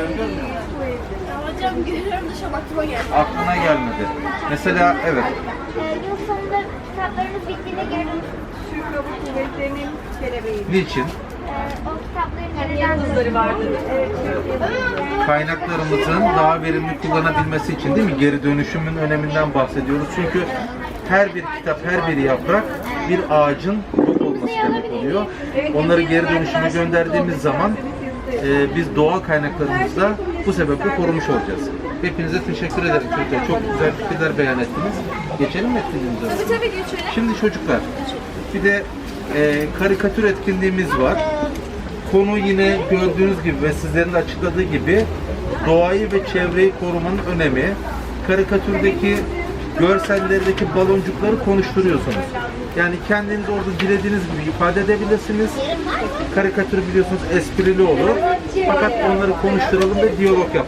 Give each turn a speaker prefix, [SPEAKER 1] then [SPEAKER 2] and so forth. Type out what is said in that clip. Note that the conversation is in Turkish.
[SPEAKER 1] kendilerini görmüyor musun?
[SPEAKER 2] Hocam görüyorum da şu an aklıma geldi.
[SPEAKER 1] Aklına gelmedi. Mesela evet.
[SPEAKER 3] Yıl sonunda kitaplarınız bittiğinde geri dönüş.
[SPEAKER 4] Türk Hava Kuvvetleri'nin kelebeği.
[SPEAKER 1] Niçin?
[SPEAKER 3] Ee, o kitapların neden
[SPEAKER 4] Yıldızları vardı. Evet, Türkiye'de.
[SPEAKER 1] Kaynaklarımızın daha verimli kullanabilmesi için değil mi? Geri dönüşümün öneminden bahsediyoruz. Çünkü her bir kitap, her bir yaprak bir ağacın yok olması demek oluyor. Onları geri dönüşüme gönderdiğimiz zaman e, biz doğal kaynaklarımızı da bu sebeple korumuş olacağız. Hepinize teşekkür ederim çocuklar. Çok güzel fikirler beyan ettiniz. Geçelim mi etkinliğimize?
[SPEAKER 2] Tabii tabii geçelim.
[SPEAKER 1] Şimdi çocuklar, bir de e, karikatür etkinliğimiz var. Konu yine gördüğünüz gibi ve sizlerin de açıkladığı gibi doğayı ve çevreyi korumanın önemi. Karikatürdeki görsellerdeki baloncukları konuşturuyorsunuz. Yani kendiniz orada dilediğiniz gibi ifade edebilirsiniz. Karikatür biliyorsunuz esprili olur. Fakat onları konuşturalım ve diyalog yapalım.